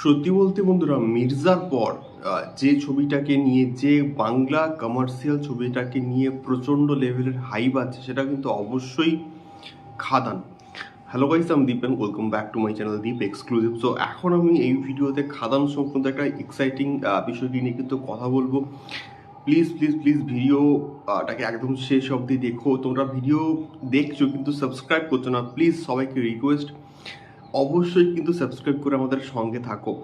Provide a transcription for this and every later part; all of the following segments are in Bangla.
সত্যি বলতে বন্ধুরা, মির্জার পর যে ছবিটাকে নিয়ে, যে বাংলা কমার্শিয়াল ছবিটাকে নিয়ে প্রচণ্ড লেভেলের হাইপ আছে, সেটা কিন্তু অবশ্যই খাদান। হ্যালো গাইস আমি Dipen welcome back to my channel Deep exclusive so এখন আমি এই ভিডিওতে খাদান সংক্রান্ত একটা এক্সাইটিং বিষয়টি নিয়ে কিন্তু কথা বলব। প্লিজ প্লিজ প্লিজ ভিডিওটাকে একদম শেষ অবধি দেখো। তোমরা ভিডিও দেখছ কিন্তু সাবস্ক্রাইব করছ না। প্লিজ সবাইকে রিকোয়েস্ট অবশ্যই কিন্তু সাবস্ক্রাইব করে আমাদের সঙ্গে থাকো।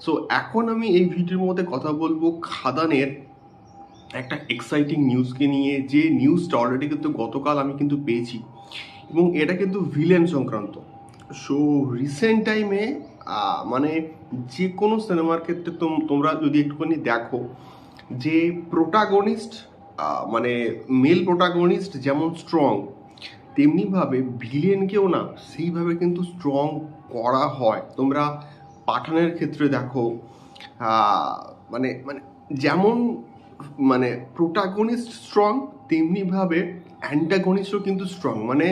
সো এখন আমি এই ভিডিওর মধ্যে কথা বলব খাদানের একটা এক্সাইটিং নিউজকে নিয়ে। যে নিউজটা অলরেডি কিন্তু গতকাল আমি কিন্তু পেয়েছি। এবং এটা কিন্তু ভিলেন সংক্রান্ত। সো রিসেন্ট টাইমে মানে যে কোনো সিনেমার ক্ষেত্রে তোম- তোমরা যদি একটুখানি দেখো, যে প্রোটাগনিস্ট মানে মেল প্রোটাগনিস্ট যেমন স্ট্রং তেমনিভাবে ভিলেনকেও না, সেইভাবে কিন্তু স্ট্রং করা হয়। তোমরা পাঠানের ক্ষেত্রে দেখো মানে মানে যেমন মানে প্রোটাগনিস্ট স্ট্রং তেমনিভাবে অ্যান্টাগনিস্টও কিন্তু স্ট্রং মানে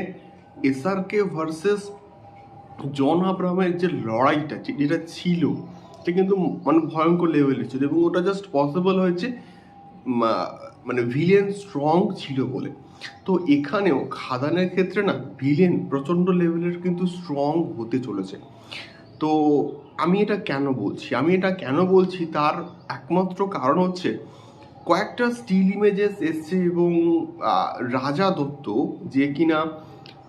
এসআরকে ভার্সেস জন আব্রাহামের যে লড়াইটা যেটা ছিল সেটা কিন্তু মানে ভয়ঙ্কর লেভেলের ছিল এবং ওটা জাস্ট পসিবল হয়েছে মানে ভিলেন স্ট্রং ছিল বলে। তো এখানেও খাদানের ক্ষেত্রে না ভিলেন প্রচণ্ড লেভেলের কিন্তু স্ট্রং হতে চলেছে। তো আমি এটা কেন বলছি? আমি এটা কেন বলছি? তার একমাত্র কারণ হচ্ছে কয়েকটা স্টিল ইমেজেস এসছে এবং রাজা দত্ত যে কিনা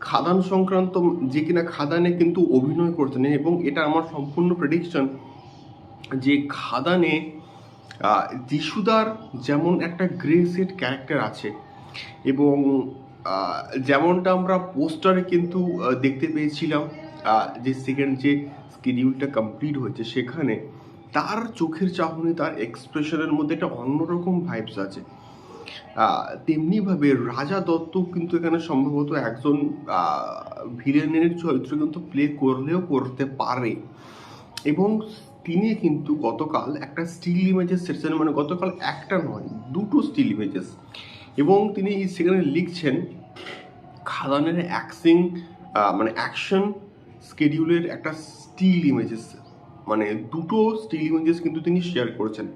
খাদান সংক্রান্ত, যে কিনা খাদানে কিন্তু অভিনয় করছেন এবং এটা আমার সম্পূর্ণ প্রেডিকশন যে খাদানে যিশুদার যেমন একটা গ্রে সেট ক্যারেক্টার আছে এবং যেমনটা আমরা পোস্টারে কিন্তু দেখতে পেয়েছিলাম যে সেকেন্ড যে স্কেডিউলটা কমপ্লিট হয়েছে সেখানে, তার চোখের চাহনি, তার এক্সপ্রেশনের মধ্যে একটা অন্যরকম ভাইবস আছে। তেমনিভাবে রাজা দত্ত কিন্তু এখানে সম্ভবত একজন ভিলেনের চরিত্র কিন্তু প্লে করলেও করতে পারে। এবং তিনি কিন্তু গতকাল একটা স্টিল ইমেজেস সেটছেন মানে গতকাল একটা নয়, দুটো স্টিল ইমেজেস এবং তিনি সেখানে লিখছেন খাদানের অ্যাক্সিং মানে অ্যাকশন স্কেডিউলের একটা স্টিল ইমেজেস মানে দুটো স্টিল ইমেজেস কিন্তু তিনি শেয়ার করেছেন,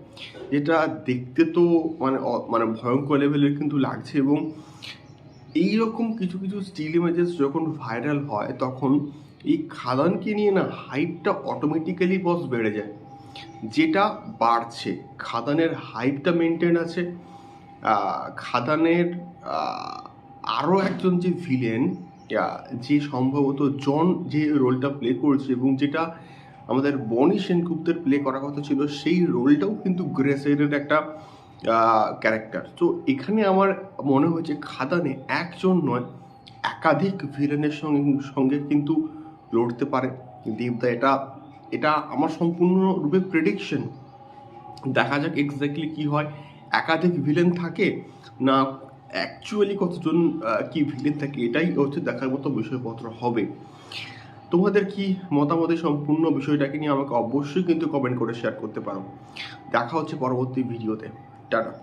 যেটা দেখতে তো মানে মানে ভয়ঙ্কর লেভেলের কিন্তু লাগছে এবং এই রকম কিছু কিছু স্টিল ইমেজেস যখন ভাইরাল হয়, তখন এই খাদানকে নিয়ে না হাইপটা অটোমেটিক্যালি বস বেড়ে যায়। যেটা বাড়ছে, খাদানের হাইপটা মেনটেন আছে। খাদানের আরও একজন যে ভিলেন যে সম্ভবত জন যে রোলটা প্লে করছে এবং যেটা আমাদের বনি সেনগুপ্তের প্লে করার কথা ছিল, সেই রোলটাও কিন্তু গ্রেসের একটা ক্যারেক্টার তো এখানে আমার মনে হয়েছে, খাদানে একজন নয়, একাধিক ভিলেনের সঙ্গে সঙ্গে কিন্তু লড়তে পারে। কিন্তু দেবদা এটা এটা আমার সম্পূর্ণরূপে প্রেডিকশন দেখা যাক এক্স্যাক্টলি কি হয়। একাধিক ভিলেন থাকে, না অ্যাকচুয়ালি কতজন কি ভিলেন থাকে এটাই হচ্ছে দেখার মতো বিষয়পত্র হবে। তোমাদের কি মতামত এই সম্পূর্ণ বিষয়টাকে নিয়ে আমাকে অবশ্যই কিন্তু কমেন্ট করে শেয়ার করতে পারো। দেখা হচ্ছে পরবর্তী ভিডিওতে টাটা।